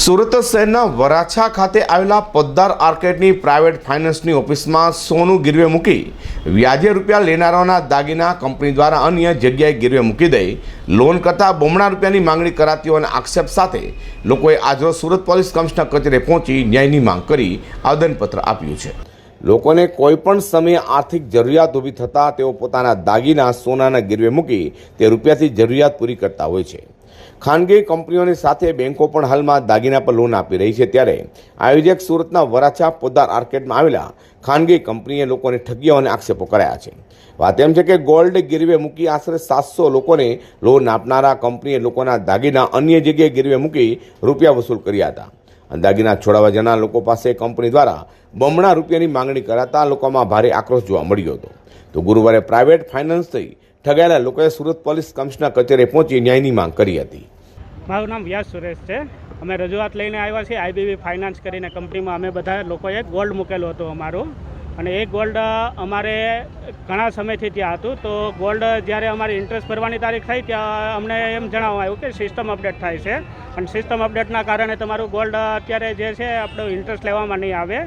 સુરત શહેરના વરાછા ખાતે આવેલા પદ્દાર આર્કેટની પ્રાઇવેટ ફાઇનાન્સની ઓફિસમાં સોનું ગીરવે મૂકી વ્યાજે રૂપિયા લેનારાઓના દાગીના કંપની દ્વારા અન્ય જગ્યાએ ગીરવે મૂકી દઈ લોન કરતાં બમણા રૂપિયાની માંગણી કરાતી હોવાના આક્ષેપ સાથે લોકોએ આજરોજ સુરત પોલીસ કમિશનર કચેરીએ પહોંચી ન્યાયની માંગ કરી આવેદનપત્ર આપ્યું છે. લોકોને કોઈ પણ સમયે આર્થિક જરૂરિયાત ઊભી થતાં તેઓ પોતાના દાગીના સોનાના ગીરવે મૂકી તે રૂપિયાથી જરૂરિયાત પૂરી કરતા હોય છે. ખાનગી કંપનીઓની સાથે બેન્કો પણ હાલમાં દાગીના પર લોન આપી રહી છે ત્યારે આયોજક સુરતના વરાછા પોદાર આર્કેડમાં આવેલા ખાનગી કંપનીએ લોકોને ઠગીઓ અને આક્ષેપો કર્યા છે. વાત એમ છે કે ગોલ્ડ ગીરવે મૂકી આશરે સાતસો લોકોને લોન આપનારા કંપનીએ લોકોના દાગીના અન્ય જગ્યાએ ગીરવે મૂકી રૂપિયા વસૂલ કર્યા હતા. દાગીના છોડાવવા જનાર લોકો પાસે કંપની દ્વારા બમણા રૂપિયાની માંગણી કરાતા લોકોમાં ભારે આક્રોશ જોવા મળ્યો હતો. તો ગુરુવારે પ્રાઇવેટ ફાઇનાન્સથી ઠગાયેલા લોકોએ સુરત પોલીસ કમિશનર કચેરીએ પહોંચી ન્યાયની માંગ કરી હતી. મારું નામ વ્યાસ સુરેશ છે. અમે રજૂઆત લઈને આવ્યા છીએ આઈબીબી ફાઇનાન્સ કરીને કંપનીમાં અમે બધા લોકોએ ગોલ્ડ મૂકેલું હતું અમારું. અને એ ગોલ્ડ અમારે ઘણા સમયથી ત્યાં હતું. તો ગોલ્ડ જ્યારે અમારી ઇન્ટરેસ્ટ ભરવાની તારીખ થઈ ત્યાં અમને એમ જણાવવામાં આવ્યું કે સિસ્ટમ અપડેટ થાય છે. અને સિસ્ટમ અપડેટના કારણે તમારું ગોલ્ડ અત્યારે જે છે આપણો ઇન્ટરેસ્ટ લેવામાં નહીં આવે.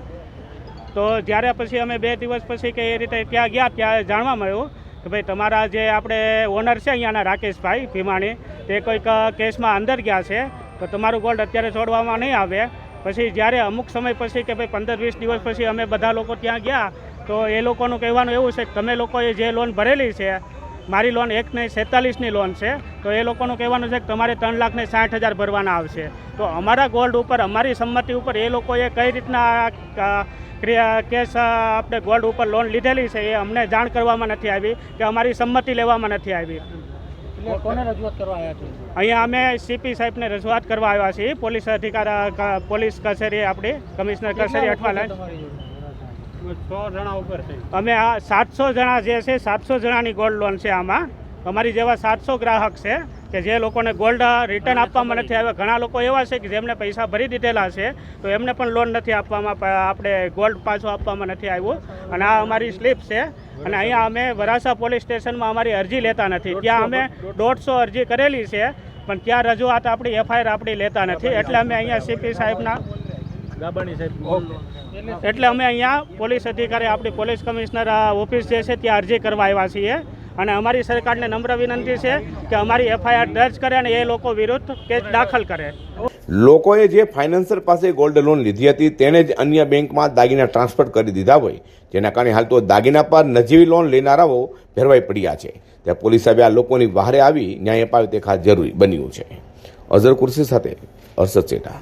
તો જ્યારે પછી અમે બે દિવસ પછી કે એ રીતે ત્યાં ગયા, ત્યાં જાણવા મળ્યું કે ભાઈ, તમારા જે આપણે ઓનર છે અહીંયાના રાકેશભાઈ ભીમાણી, તે કોઈક કેસમાં અંદર ગયા છે, તો તમારું ગોલ્ડ અત્યારે છોડવામાં નહીં આવે. પછી જ્યારે અમુક સમય પછી કે ભાઈ, પંદર, વીસ દિવસ પછી અમે બધા લોકો ત્યાં ગયા, તો એ લોકોનું કહેવાનું એવું છે કે તમે લોકોએ જે લોન ભરેલી છે, મારી લોન એક નહીં છેતાલીસની લોન છે, તો એ લોકોનું કહેવાનું છે કે તમારે ત્રણ લાખ ને સાઠ હજાર ભરવાના આવશે. તો અમારા ગોલ્ડ ઉપર, અમારી સંમતિ ઉપર એ લોકોએ કઈ રીતના કેસ આપણે ગોલ્ડ ઉપર લોન લીધેલી છે એ અમને જાણ કરવામાં નથી આવી કે અમારી સંમતિ લેવામાં નથી આવી. કોને રજૂઆત કરવા અહીંયા અમે સીપી સાહેબને રજૂઆત કરવા આવ્યા છીએ. પોલીસ અધિકાર પોલીસ કચેરી આપણી કમિશનર કચેરી અઠવાલા તમારી જણા ઉપર અમે આ સાતસો જણા જે છે સાતસો જણાની ગોલ્ડ લોન છે આમાં. અમારી જેવા સાતસો ગ્રાહક છે. કે જે લોકોને ગોલ્ડ રિટર્ન આપવામાં નથી આવ્યા. ઘણા લોકો એવા છે કે જેમને પૈસા ભરી દીધેલા છે તો એમને પણ લોન નથી આપવામાં આપણે ગોલ્ડ પાછું આપવામાં નથી આવ્યું. અને આ અમારી સ્લીપ છે. અને અહીંયા અમે વરાસા પોલીસ સ્ટેશનમાં અમારી અરજી લેતા નથી. ત્યાં અમે દોઢસો અરજી કરેલી છે પણ ત્યાં રજૂઆત આપણી એફઆઈઆર આપણી લેતા નથી. એટલે અમે અહીંયા સીપી સાહેબના ગાબાણી સાહેબ. એટલે અમે અહીંયા પોલીસ અધિકારી આપણી પોલીસ કમિશનર ઓફિસ જે છે ત્યાં અરજી કરવા આવ્યા છીએ. અને અમારી સરકારને નમ્ર વિનંતી છે કે અમારી એફઆઈઆર દર્જ કરે અને એ લોકો વિરુદ્ધ કેસ દાખલ કરે. લોકોએ જે ફાઇનાન્સર પાસે ગોલ્ડ લોન લીધી હતી તેને જ અન્ય બેંકમાં દાગીના ટ્રાન્સફર કરી દીધા હોય. જેના કારણે હાલ તો દાગીના પર નજીવી લોન લેનારાઓ ભેરવાઈ પડ્યા છે. ત્યાં પોલીસ હવે આ લોકોની વહારે આવી, ન્યાય અપાવે તે ખાસ જરૂરી બન્યું છે. અઝર કુર્સી સાથે અરશદ ચેટા